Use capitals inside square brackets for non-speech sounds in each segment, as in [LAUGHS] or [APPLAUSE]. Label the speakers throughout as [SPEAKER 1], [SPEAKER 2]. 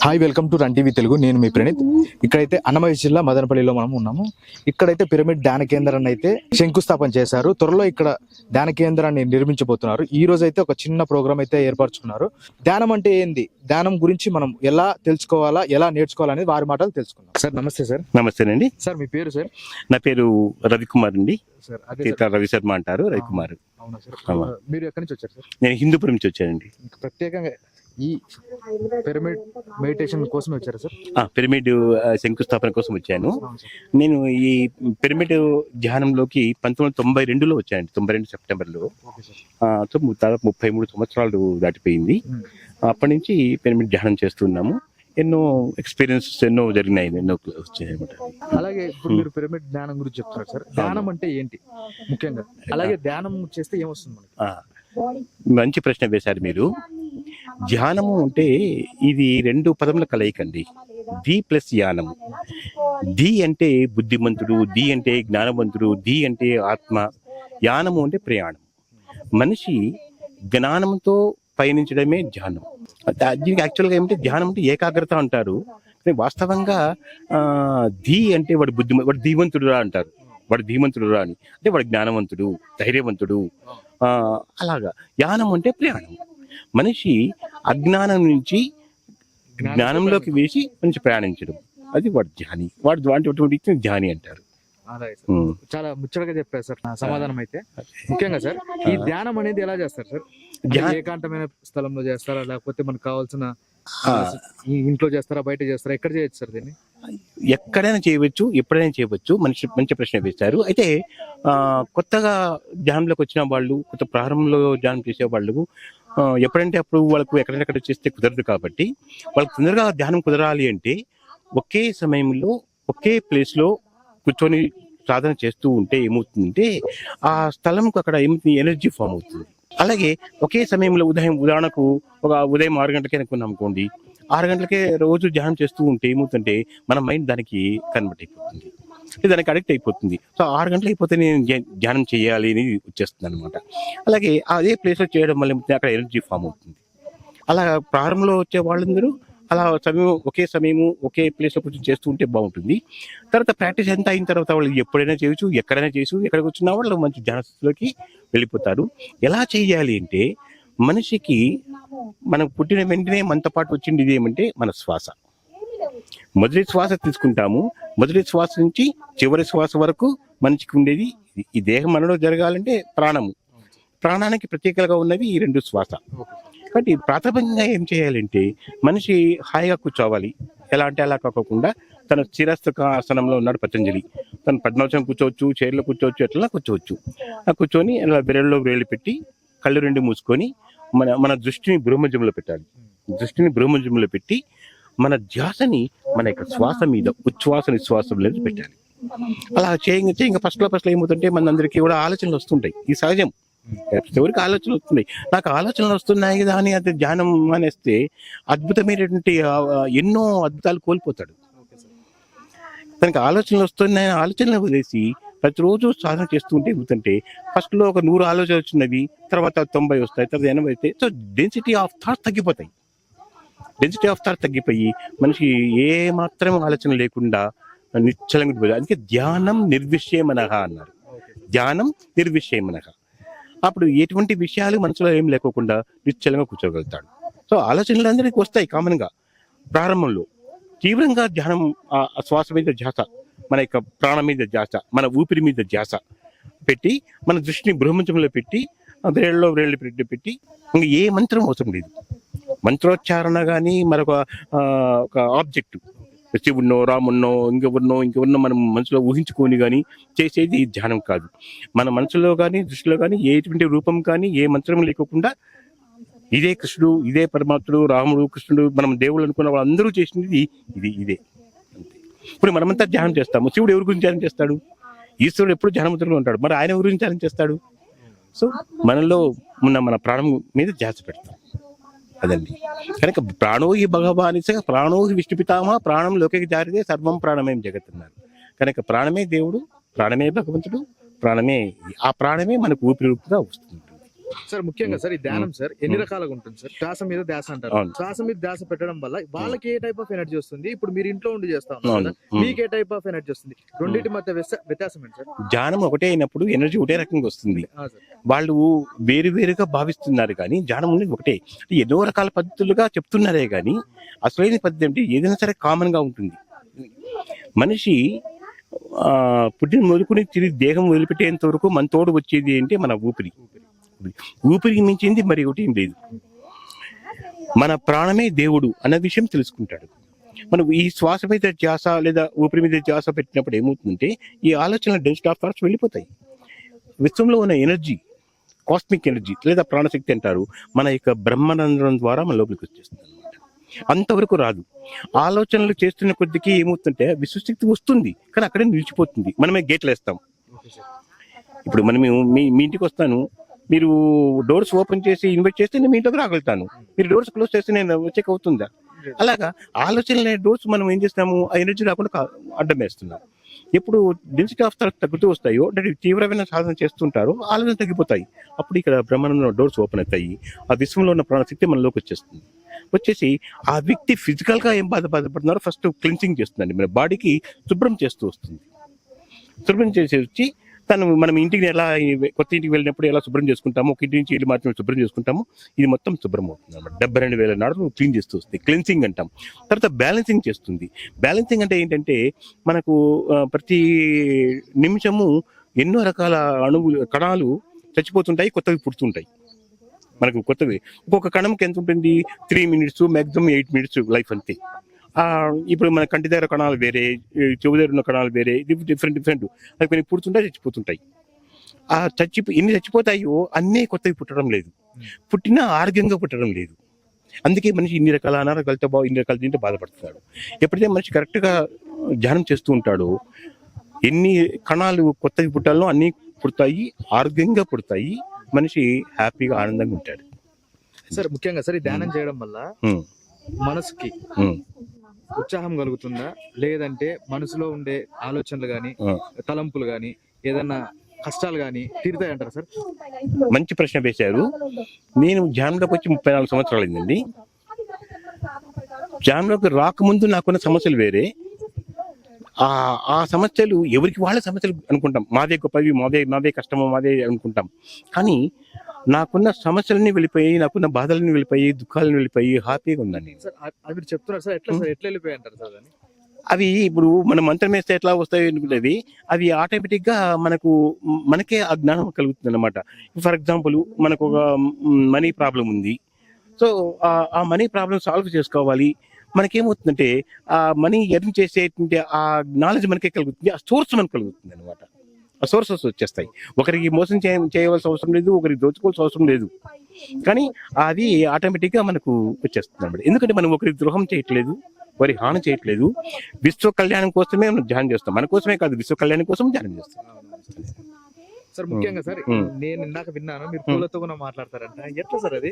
[SPEAKER 1] Hi welcome to run TV Telugu నేను మీ ప్రణీత్. ఇక్కడైతే అన్నమయ్య జిల్లా మదనపల్లిలో మనం ఉన్నాము. ఇక్కడైతే పిరమిడ్ ధ్యాన కేంద్రాన్ని అయితే శంకుస్థాపన చేశారు. త్వరలో ఇక్కడ ధ్యాన కేంద్రాన్ని నిర్మించబోతున్నారు. ఈ రోజు అయితే ఒక చిన్న ప్రోగ్రామ్ అయితే ఏర్పరచుకున్నారు. ధ్యానం అంటే ఏంది? ధ్యానం గురించి మనం ఎలా తెలుసుకోవాలా ఎలా నేర్చుకోవాలనేది వారి మాటలు తెలుసుకుందాం. సార్ నమస్తే సార్.
[SPEAKER 2] నమస్తేనండి.
[SPEAKER 1] సార్ మీ పేరు సార్?
[SPEAKER 2] నా పేరు రవికుమార్ అండి.
[SPEAKER 1] సార్
[SPEAKER 2] రవి శర్మ అంటారు రవికుమార్.
[SPEAKER 1] అవునా సార్. మీరు ఎక్కడి నుంచి వచ్చారు సార్?
[SPEAKER 2] నేను హిందూపురం నుంచి వచ్చానండి.
[SPEAKER 1] ప్రత్యేకంగా ఈ పిరమిడ్ మెడిటేషన్ కోసం వచ్చారు సార్?
[SPEAKER 2] ఆ, పిరమిడ్ శంకుస్థాపన కోసం వచ్చాను. నేను ఈ పిరమిడ్ ధ్యానంలోకి పంతొమ్మిది వందల తొంభై రెండులో వచ్చానండి తొంభై రెండు సెప్టెంబర్లో. దాదాపు ముప్పై మూడు సంవత్సరాలు దాటిపోయింది. అప్పటి నుంచి పిరమిడ్ ధ్యానం చేస్తున్నాము. ఎన్నో ఎక్స్పీరియన్సెస్ ఎన్నో జరిగినాయి ఎన్నో వచ్చాయి
[SPEAKER 1] అలాగే ఇప్పుడు మీరు పిరమిడ్ ధ్యానం గురించి చెప్తున్నారు సార్. ధ్యానం అంటే ఏంటి? ముఖ్యంగా. అలాగే ధ్యానం చేస్తే ఏమొస్తుంది
[SPEAKER 2] మంచి ప్రశ్న వేశారు మీరు. ధ్యానము అంటే ఇది రెండు పదముల కలయికండి. ది ప్లస్ ధ్యానము. ది అంటే బుద్ధిమంతుడు ది అంటే జ్ఞానవంతుడు ది అంటే ఆత్మ. యానము అంటే ప్రయాణం మనిషి జ్ఞానంతో పయనించడమే ధ్యానం దీనికి యాక్చువల్గా ఏమంటే ధ్యానం అంటే ఏకాగ్రత అంటారు. కానీ వాస్తవంగా ఆ, ధీ అంటే వాడు బుద్ధి వాడు ధీవంతుడు రా అంటారు. వాడు ధీమంతుడురా అని. అంటే వాడు జ్ఞానవంతుడు ధైర్యవంతుడు. అలాగా. యానం అంటే ప్రయాణం మనిషి అజ్ఞానం నుంచి జ్ఞానంలోకి వేసి మనిషి ప్రయాణించడం. అది వాడు ధ్యాని. వాడు వాటి ధ్యాని అంటారు.
[SPEAKER 1] చాలా ముచ్చటగా చెప్పారు సార్. నా సమాధానం అయితే. ముఖ్యంగా సార్ ఈ ధ్యానం అనేది ఎలా చేస్తారు సార్? ఏకాంతమైన స్థలంలో చేస్తారా? లేకపోతే మనకు కావాల్సిన ఇంట్లో చేస్తారా? బయట చేస్తారా? ఎక్కడ చేయొచ్చు సార్ దీన్ని?
[SPEAKER 2] ఎక్కడైనా చేయవచ్చు ఎప్పుడైనా చేయవచ్చు. మనిషి మంచి ప్రశ్న వేశారు. అయితే కొత్తగా ధ్యానంలోకి వచ్చిన వాళ్ళు కొత్త ప్రారంభంలో ధ్యానం చేసే వాళ్ళు ఎప్పుడంటే అప్పుడు వాళ్ళకు ఎక్కడెక్కడ చేస్తే కుదరదు కాబట్టి వాళ్ళకి తొందరగా ధ్యానం కుదరాలి అంటే ఒకే సమయంలో ఒకే ప్లేస్లో కూర్చొని సాధన చేస్తూ ఉంటే ఏమవుతుందంటే ఆ స్థలంకు అక్కడ ఏమవుతుంది ఎనర్జీ ఫామ్ అవుతుంది. అలాగే ఒకే సమయంలో ఉదయం ఉదాహరణకు ఒక ఉదయం ఆరు గంటలకే అనుకున్నాం అనుకోండి ఆరు గంటలకే రోజు ధ్యానం చేస్తూ ఉంటే ఏమవుతుంటే మన మైండ్ దానికి కన్వర్ట్ అయిపోతుంది. [LAUGHS] దానికి అడిక్ట్ అయిపోతుంది. సో ఆరు గంటలు అయిపోతే నేను ధ్యా- ధ్యానం చేయాలి అని వచ్చేస్తుంది అనమాట అలాగే అదే ప్లేస్లో చేయడం వల్ల అక్కడ ఎనర్జీ ఫామ్ అవుతుంది. అలా ప్రారంభంలో వచ్చే వాళ్ళందరూ అలా సమయం ఒకే సమయము ఒకే ప్లేస్లో కొంచెం చేస్తూ ఉంటే బాగుంటుంది. తర్వాత ప్రాక్టీస్ ఎంత అయిన తర్వాత వాళ్ళు ఎప్పుడైనా చేయొచ్చు ఎక్కడైనా చేయొచ్చు ఎక్కడికి వచ్చినా వాళ్ళు మంచి ధ్యానస్థితిలోకి వెళ్ళిపోతారు. ఎలా చేయాలి అంటే మనిషికి మనం పుట్టిన వెంటనే మనతో పాటు వచ్చింది ఏమంటే మన శ్వాస. మొదటి శ్వాస తీసుకుంటాము. మొదటి శ్వాస నుంచి చివరి శ్వాస వరకు మనిషికి ఉండేది ఈ దేహం మనలో జరగాలంటే ప్రాణము. ప్రాణానికి ప్రత్యేకంగా ఉన్నవి ఈ రెండు శ్వాస. కాబట్టి ప్రాథమికంగా ఏం చేయాలంటే మనిషి హాయిగా కూర్చోవాలి. ఎలా అంటే అలా కాకుండా తన చిరస్థక ఆసనంలో ఉన్నాడు పతంజలి. తను పద్మాసనం కూర్చోవచ్చు చైర్లో కూర్చోవచ్చు ఎట్లా కూర్చోవచ్చు. ఆ కూర్చొని అలా బెరల్లో వేళ్ళు పెట్టి కళ్ళు రెండు మూసుకొని మన మన దృష్టిని బ్రహ్మజంలో పెట్టాలి. దృష్టిని బ్రహ్మజంలో పెట్టి మన ధ్యాసని మన యొక్క శ్వాస మీద ఉచ్ఛ్వాస నిశ్వాసం లేదు పెట్టాలి. అలా చేయంగా చేయంగా ఫస్ట్లో ఫస్ట్లో ఏమవుతుంటే మనందరికీ కూడా ఆలోచనలు వస్తుంటాయి. ఈ సహజం. ఎవరికి ఆలోచనలు వస్తున్నాయి? నాకు ఆలోచనలు వస్తున్నాయి కదా అని అది ధ్యానం అనేస్తే అద్భుతమైనటువంటి ఎన్నో అద్భుతాలు కోల్పోతాడు. తనకి ఆలోచనలు వస్తున్నాయి ఆలోచనలు వదిలేసి ప్రతిరోజు సాధన చేస్తూ ఉంటే ఏమవుతుంటే ఒక నూరు ఆలోచనలు వచ్చినవి తర్వాత తొంభై వస్తాయి తర్వాత ఎనభై వస్తాయి. సో డెన్సిటీ ఆఫ్ థాట్స్ తగ్గిపోతాయి. డెన్సిటీ ఆఫ్ థాట్ తగ్గిపోయి మనిషి ఏ మాత్రం ఆలోచన లేకుండా నిశ్చలంగా ఉండిపోతాడు. అందుకే ధ్యానం నిర్విషయమనహ అన్నారు. ధ్యానం నిర్విషయమనహ అప్పుడు ఎటువంటి విషయాలు మనసులో ఏం లేకోకుండా నిశ్చలంగా కూర్చోగలుగుతాడు. సో ఆలోచనలు అందరికీ వస్తాయి కామన్గా. ప్రారంభంలో తీవ్రంగా ధ్యానం శ్వాస మీద ధ్యాస మన యొక్క ప్రాణం మీద ధ్యాస మన ఊపిరి మీద ధ్యాస పెట్టి మన దృష్టిని బృహమంచంలో పెట్టి ఆ వేళ్ళలో వేళ్ళు పెట్టి పెట్టి ఇంకా ఏ మంత్రం అవసరం లేదు. మంత్రోచ్చారణ కానీ మరొక ఒక ఆబ్జెక్ట్. శివుణ్ణో రామున్నో ఇంకెవరినో ఇంకెవరినో మనం మనసులో ఊహించుకొని కానీ చేసేది ధ్యానం కాదు. మన మనసులో కానీ దృష్టిలో కానీ ఎటువంటి రూపం కానీ ఏ మంత్రం లేకుండా ఇదే కృష్ణుడు ఇదే పరమాత్ముడు రాముడు కృష్ణుడు మనం దేవుళ్ళు అనుకున్న వాళ్ళందరూ చేసినది ఇది ఇదే. ఇప్పుడు మనమంతా ధ్యానం చేస్తాము. శివుడు ఎవరి గురించి ధ్యానం చేస్తాడు? ఈశ్వరుడు ఎప్పుడు ధ్యానముద్రలో ఉంటాడు? మరి ఆయన ఎవరి గురించి ధ్యానం చేస్తాడు? సో మనలో ఉన్న మన ప్రాణం మీద ధ్యాస పెడతాం. అదండి కనుక ప్రాణోహి భగవానిస ప్రాణోహి విష్ణు పితామహ ప్రాణం లోకకి జారితే సర్వం ప్రాణమేం జగత్ అన్నారు. కనుక ప్రాణమే దేవుడు ప్రాణమే భగవంతుడు ప్రాణమే ఆ ప్రాణమే మనకు ఊపిరిగా వస్తుంది.
[SPEAKER 1] సార్ ముఖ్యంగా సార్ ఈ ధ్యానం సార్ ఎన్ని. రకాలుగా ఉంటుంది సార్? శ్వాస మీద ధ్యాస అంటారు. శ్వాస మీద ధ్యాస పెట్టడం వల్ల వాళ్ళకి ఏ టైప్ ఆఫ్ ఎనర్జీ వస్తుంది? ఇప్పుడు మీరు ఇంట్లో ఉండి చేస్తా ఉన్నారు మీకు ఏ టైప్ ఆఫ్ ఎనర్జీ వస్తుంది? రెండింటి మధ్య వ్యత్యాస- ఏంటి సార్?
[SPEAKER 2] ధ్యానం ఒకటే అయినప్పుడు ఎనర్జీ ఒకటే రకంగా వస్తుంది. వాళ్ళు వేరు వేరుగా భావిస్తున్నారు కానీ ధ్యానం అనేది ఒకటే. ఎన్నో రకాల పద్ధతులుగా చెప్తున్నారే కానీ అసలైన పద్ధతి అంటే ఏదైనా సరే కామన్గా ఉంటుంది. మనిషి పుట్టిన మొదలుకుని తిరిగి దేహం వదిలిపెట్టేంత వరకు మన తోడు వచ్చేది అంటే మన ఊపిరి. ఊపిరికి మించింది మరి ఒకటి ఏం లేదు. మన ప్రాణమే దేవుడు అన్న విషయం తెలుసుకుంటాడు. మనం ఈ శ్వాస మీద ధ్యాస లేదా ఊపిరి మీద ధ్యాస పెట్టినప్పుడు ఏమవుతుందంటే ఈ ఆలోచనలు డెన్సిటీ ఆఫ్ థాట్స్ వెళ్ళిపోతాయి. విశ్వంలో ఉన్న ఎనర్జీ కాస్మిక్ ఎనర్జీ లేదా ప్రాణశక్తి అంటారు మన యొక్క బ్రహ్మానందం ద్వారా మన లోపలికి వచ్చేస్తుంది అనమాట అంతవరకు రాదు. ఆలోచనలు చేస్తున్న కొద్దికి ఏమవుతుంటే విశ్వశక్తి వస్తుంది కానీ అక్కడే నిలిచిపోతుంది. మనమే గేట్లు వేస్తాం. ఇప్పుడు మనం మీ మీ ఇంటికి వస్తాను మీరు డోర్స్ ఓపెన్ చేసి ఇన్వైట్ చేస్తే నేను మీ ఇంట్లోకి రాగలుగుతాను. మీరు డోర్స్ క్లోజ్ చేస్తే నేను చెక్ అవుతుందా? అలాగా ఆలోచనల డోర్స్ మనం ఏం చేస్తాము ఆ ఎనర్జీ రాకుండా అడ్డం వేస్తున్నాం. ఎప్పుడు డెన్సిటీ ఆఫ్ థాట్ తగ్గుతూ వస్తాయో అంటే తీవ్రమైన సాధన చేస్తుంటారో ఆలోచన తగ్గిపోతాయి. అప్పుడు ఇక్కడ బ్రహ్మాండంలో డోర్స్ ఓపెన్ అవుతాయి. ఆ విశ్వంలో ఉన్న ప్రాణశక్తి మనలోకి వచ్చేస్తుంది. వచ్చేసి ఆ వ్యక్తి ఫిజికల్గా ఏం బాధ బాధపడుతున్నారో ఫస్ట్ క్లిన్సింగ్ చేస్తుందండి. మన బాడీకి శుభ్రం చేస్తూ వస్తుంది. శుభ్రం చేసి వచ్చి తను మనం ఇంటికి ఎలా కొత్త ఇంటికి వెళ్ళినప్పుడు ఎలా శుభ్రం చేసుకుంటామో ఒక ఇంటి నుంచి ఇల్లు మాత్రమే శుభ్రం చేసుకుంటాము ఇది మొత్తం శుభ్రం అవుతుంది అనమాట డెబ్బై రెండు వేల నాడు క్లీన్ చేస్తూ వస్తుంది. క్లిన్సింగ్ అంటాం. తర్వాత బ్యాలెన్సింగ్ చేస్తుంది. బ్యాలెన్సింగ్ అంటే ఏంటంటే మనకు ప్రతి నిమిషము ఎన్నో రకాల అణువులు కణాలు చచ్చిపోతుంటాయి కొత్తవి పుడుతుంటాయి. మనకు కొత్తవి. ఒక్కొక్క కణంకి ఎంత ఉంటుంది? Three minutes maximum eight minutes life అంతే. ఇప్పుడు మన కంటి దగ్గర కణాలు వేరే చెవు దగ్గర ఉన్న కణాలు వేరే డిఫరెంట్ డిఫరెంట్ అవి కొన్ని పుడుతుంటాయి చచ్చిపోతుంటాయి. ఆ చచ్చి ఎన్ని చచ్చిపోతాయో అన్నీ కొత్తవి పుట్టడం లేదు. పుట్టినా ఆరోగ్యంగా పుట్టడం లేదు. అందుకే మనిషి ఇన్ని రకాల అనారోగ్యాలతో బా ఇన్ని రకాల దీంతో బాధపడుతున్నాడు. ఎప్పుడైతే మనిషి కరెక్ట్గా ధ్యానం చేస్తూ ఉంటాడో ఎన్ని కణాలు కొత్తవి పుట్టాలో అన్నీ పుడతాయి ఆరోగ్యంగా పుడతాయి మనిషి హ్యాపీగా ఆనందంగా ఉంటాడు.
[SPEAKER 1] సార్ ముఖ్యంగా సార్ ధ్యానం చేయడం వల్ల మనసుకి ఉత్సాహం కలుగుతుందా? లేదంటే మనసులో ఉండే ఆలోచనలు గాని
[SPEAKER 2] ఉమ్.
[SPEAKER 1] తలంపులు గాని ఏదన్నా కష్టాలు గాని తీరుతాయి అంటారా సార్?
[SPEAKER 2] మంచి ప్రశ్న వేశారు. నేను ధ్యానంలోకి వచ్చి ముప్పై నాలుగు సంవత్సరాలు అయిందండి. ధ్యానంలోకి రాకముందు నాకున్న సమస్యలు వేరే. ఆ ఆ సమస్యలు ఎవరికి వాళ్ళ సమస్యలు అనుకుంటాం. మాదే గొప్పవి మాదే మాదే కష్టమో మాదే అనుకుంటాం. కానీ నాకున్న సమస్యలన్నీ వెళ్ళిపోయి నాకున్న బాధలన్నీ వెళ్ళిపోయి దుఃఖాలను వెళ్ళిపోయి హ్యాపీగా నేను.
[SPEAKER 1] సార్ అవి మీరు చెప్తున్నారు సార్ ఎట్లా సార్ ఎట్లా వెళ్ళిపోయి అంటారు సార్ అని
[SPEAKER 2] అవి ఇప్పుడు మనం మంత్రం వేస్తే ఎట్లా వస్తాయి అనుకునేవి అవి ఆటోమేటిక్గా మనకు మనకే ఆ జ్ఞానం కలుగుతుంది అనమాట ఫర్ ఎగ్జాంపుల్ మనకు ఒక మనీ ప్రాబ్లం ఉంది. సో ఆ మనీ ప్రాబ్లం సాల్వ్ చేసుకోవాలి. మనకేమవుతుందంటే ఆ మనీ ఎర్న్ చేసేటువంటి ఆ నాలెడ్జ్ మనకే కలుగుతుంది ఆ సోర్స్ మనకు కలుగుతుంది అనమాట సోర్సెస్ వచ్చేస్తాయి. ఒకరికి మోసం చేయ చేయవలసిన అవసరం లేదు ఒకరికి దోచుకోవాల్సిన అవసరం లేదు. కానీ అది ఆటోమేటిక్గా మనకు వచ్చేస్తుంది అనమాట ఎందుకంటే మనం ఒకరికి ద్రోహం చేయట్లేదు వారి హాని చేయట్లేదు. విశ్వ కళ్యాణం కోసమే మనం ధ్యానం చేస్తాం. మన కోసమే కాదు విశ్వ కళ్యాణం కోసం ధ్యానం చేస్తాం.
[SPEAKER 1] సార్ ముఖ్యంగా సార్. నేను ఇందాక విన్నాను మీరు పూలతో కూడా మాట్లాడతారంట. ఎట్లా సార్ అది?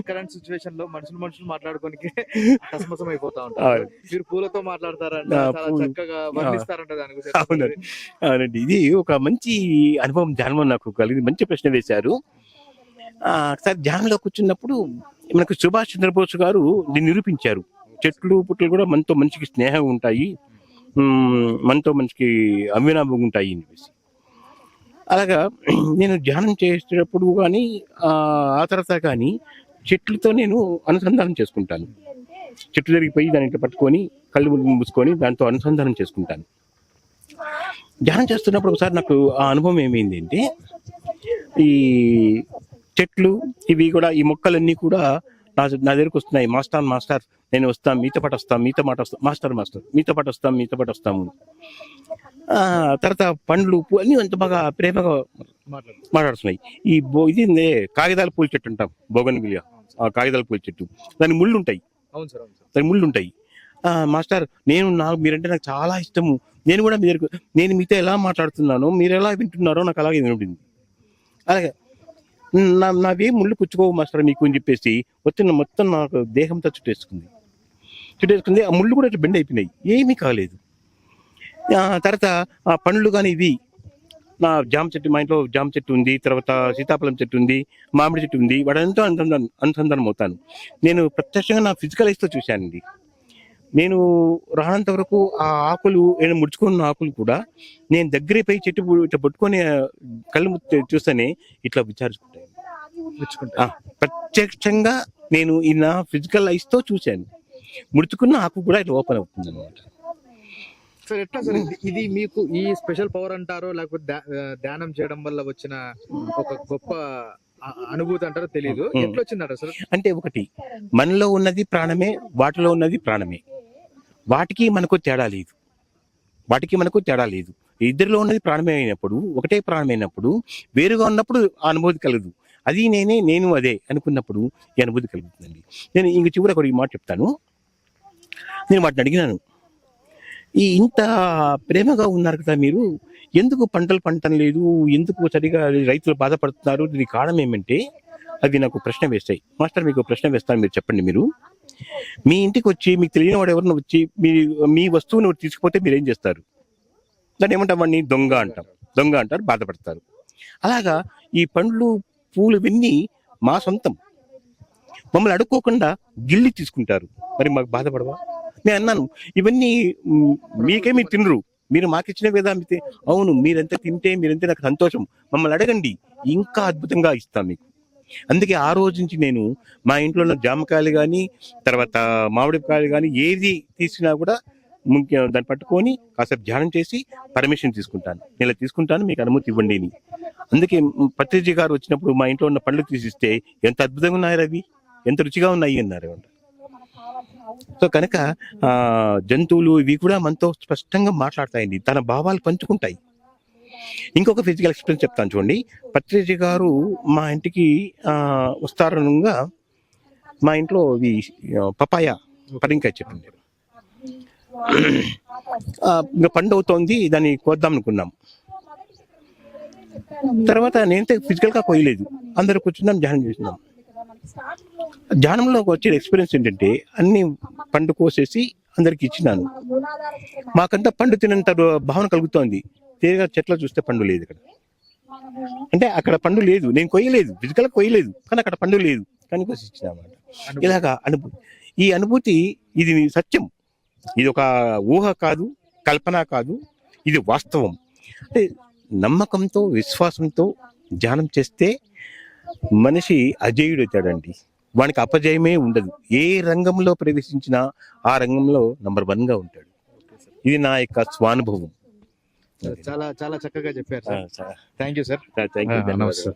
[SPEAKER 1] కరెంట్ సిచ్యువేషన్లో మనుషులు మనుషులు మాట్లాడుకోనికి కసమసం అయిపోతా ఉంటారు. మీరు పూలతో మాట్లాడతారంట చాలా. చక్కగా వర్ణిస్తారంట దాని గురించి?
[SPEAKER 2] అవునండి. ఇది ఒక మంచి అనుభవం ధ్యానం నాకు కలిగింది. మంచి ప్రశ్న వేశారు. ఆ, సార్ ధ్యానంలో కూర్చున్నప్పుడు మనకు సుభాష్ చంద్రబోస్ గారు దీన్ని నిరూపించారు. చెట్లు పుట్లు కూడా మనతో మనిషికి స్నేహం ఉంటాయి. మనతో మనిషికి అవినాభంగా ఉంటాయి అని చెప్పేసి. అలాగా నేను ధ్యానం చేసేటప్పుడు కానీ ఆ తర్వాత కానీ చెట్లతో నేను అనుసంధానం చేసుకుంటాను. చెట్టు జరిగిపోయి దాని దాన్ని ఇట్లా పట్టుకొని కళ్ళు మూసుకొని దాంతో అనుసంధానం చేసుకుంటాను. ధ్యానం చేస్తున్నప్పుడు ఒకసారి నాకు ఆ అనుభవం ఏమైంది అంటే ఈ చెట్లు ఇవి కూడా ఈ మొక్కలన్నీ కూడా నా నా దగ్గరకు వస్తున్నాయి. మాస్టర్ మాస్టర్ నేను వస్తాను. మీతో పాటు వస్తాను. మీతో మాట వస్తాను మాస్టర్ మాస్టర్. మీతో పాటు వస్తాం మీతో పాటు వస్తాము. తర్వాత పండ్లు పూ అన్నీ అంత బాగా ప్రేమగా
[SPEAKER 1] మాట్లాడు
[SPEAKER 2] మాట్లాడుతున్నాయి. ఈ బో ఇది కాగితాల పూల చెట్టు అంటాం బోగన్ ఆ కాగితాల పూల చెట్టు. దాని ముళ్ళు ఉంటాయి దాని ముళ్ళు ఉంటాయి మాస్టర్ నేను నాకు మీరంటే నాకు చాలా ఇష్టము. నేను కూడా మీ దగ్గరకు నేను మీతో ఎలా మాట్లాడుతున్నానో మీరు ఎలా వింటున్నారో నాకు అలాగే వినపడింది అలాగే నా నావేం ముళ్ళు పుచ్చుకోవు మాస్టర్ మీకు అని చెప్పేసి వచ్చిన మొత్తం నాకు దేహంతో చుట్టేసుకుంది. చుట్టేసుకుంది ఆ ముళ్ళు కూడా బెండ్ అయిపోయినాయి. ఏమీ కాలేదు. తర్వాత ఆ పండ్లు కానీ ఇవి. నా జామ చెట్టు మా ఇంట్లో జామ చెట్టు ఉంది తర్వాత సీతాఫలం చెట్టు ఉంది మామిడి చెట్టు ఉంది వాడంతా అనుసంధానం అనుసంధానం అవుతాను. నేను ప్రత్యక్షంగా నా ఫిజికల్ ఐస్తో చూశానండి. నేను రానంత వరకు ఆ ఆకులు నేను ముడుచుకున్న ఆకులు కూడా నేను దగ్గరే పోయి చెట్టు ఇట్లా పట్టుకొని కళ్ళు చూస్తేనే ఇట్లా విచారించుకుంటాను ప్రత్యక్షంగా నేను ఈ నా ఫిజికల్ ఐస్తో చూశాను. ముడుచుకున్న ఆకు కూడా ఇట్లా ఓపెన్ అవుతుంది అనమాట
[SPEAKER 1] సార్ ఎట్లా సార్ ఇది- మీకు ఈ స్పెషల్ పవర్ అంటారో లేకపోతే ధ్యానం చేయడం వల్ల వచ్చిన ఒక గొప్ప అనుభూతి అంటారో తెలియదు. ఎట్లా వచ్చిందట సార్?
[SPEAKER 2] అంటే ఒకటి మనలో ఉన్నది ప్రాణమే వాటిలో ఉన్నది ప్రాణమే. వాటికి మనకు తేడా లేదు. వాటికి మనకు తేడా లేదు. ఇద్దరిలో ఉన్నది ప్రాణమే అయినప్పుడు ఒకటే ప్రాణమైనప్పుడు వేరుగా ఉన్నప్పుడు ఆ అనుభూతి కలదు. అది నేనే నేను అదే అనుకున్నప్పుడు ఈ అనుభూతి కలుగుతుందండి. నేను ఇంక చివరి ఒక మాట చెప్తాను. నేను వాటిని అడిగినాను. ఈ ఇంత ప్రేమగా ఉన్నారు కదా మీరు? ఎందుకు పంటలు పంటం లేదు? ఎందుకు సరిగా రైతులు బాధపడుతున్నారు? దీనికి కారణం ఏమంటే అవి నాకు ప్రశ్న వేస్తాయి. మాస్టర్ మీకు ప్రశ్న వేస్తాను మీరు చెప్పండి మీరు. మీ ఇంటికి వచ్చి మీకు తెలియని వాడు ఎవరిని వచ్చి మీ మీ వస్తువుని తీసుకుపోతే మీరు ఏం చేస్తారు? దాన్ని ఏమంటాం వాడిని? దొంగ అంటాం. దొంగ అంటారు బాధపడతారు. అలాగా ఈ పండ్లు పూలు ఇవన్నీ మా సొంతం. మమ్మల్ని అడుక్కోకుండా గిల్లి తీసుకుంటారు. మరి మాకు బాధపడవా? నేను అన్నాను ఇవన్నీ మీకే మీరు తినరు. మీరు మాకు ఇచ్చిన కదా మీకు అవును మీరెంత తింటే మీరెంత నాకు సంతోషం. మమ్మల్ని అడగండి. ఇంకా అద్భుతంగా ఇస్తాం మీకు. అందుకే ఆ రోజు నుంచి నేను మా ఇంట్లో ఉన్న జామకాయలు కానీ తర్వాత మామిడికాయలు కానీ ఏది తీసినా కూడా ముఖ్యం దాన్ని పట్టుకొని కాసేపు ధ్యానం చేసి పర్మిషన్ తీసుకుంటాను. నేను తీసుకుంటాను మీకు అనుమతి ఇవ్వండి అని. అందుకే పత్రిజీ గారు వచ్చినప్పుడు మా ఇంట్లో ఉన్న పండ్లు తీసిస్తే ఎంత అద్భుతంగా ఉన్నాయి అవి ఎంత రుచిగా ఉన్నాయి అన్నారు సో కనుక జంతువులు ఇవి కూడా మనతో స్పష్టంగా మాట్లాడతాయండి తన భావాలు పంచుకుంటాయి. ఇంకొక ఫిజికల్ ఎక్స్పీరియన్స్ చెప్తాను చూడండి. పత్రిజీ గారు మా ఇంటికి వస్తారనుగా మా ఇంట్లో ఇవి పపాయ పరింకాయ చెప్పింది ఇంకా పండు అవుతోంది దాన్ని కోద్దాం అనుకున్నాం తర్వాత నేనైతే ఫిజికల్గా కోయలేదు. అందరూ కూర్చున్నాం ధ్యానం చేస్తున్నాం. ధ్యానంలో వచ్చే ఎక్స్పీరియన్స్ ఏంటంటే అన్ని పండు కోసేసి అందరికి ఇచ్చినాను. మాకంతా పండు తినంత భావన కలుగుతోంది. తీరుగా చెట్ల చూస్తే పండు లేదు ఇక్కడ. అంటే అక్కడ పండు లేదు. నేను కొయ్యలేదు. ఫిజికల్ కొయ్యలేదు. కానీ అక్కడ పండు లేదు. కానీ కోసి ఇచ్చినామాట ఇలాగా అనుభూతి. ఈ అనుభూతి ఇది సత్యం. ఇది ఒక ఊహ కాదు కల్పన కాదు. ఇది వాస్తవం. అంటే నమ్మకంతో విశ్వాసంతో ధ్యానం చేస్తే మనిషి అజేయుడు అవుతాడండి వానికి అపజయమే ఉండదు. ఏ రంగంలో ప్రవేశించినా ఆ రంగంలో నంబర్ వన్గా ఉంటాడు. ఇది నా యొక్క స్వానుభవం.
[SPEAKER 1] చాలా చాలా చక్కగా చెప్పారు sir. Thank you sir.
[SPEAKER 2] Thank you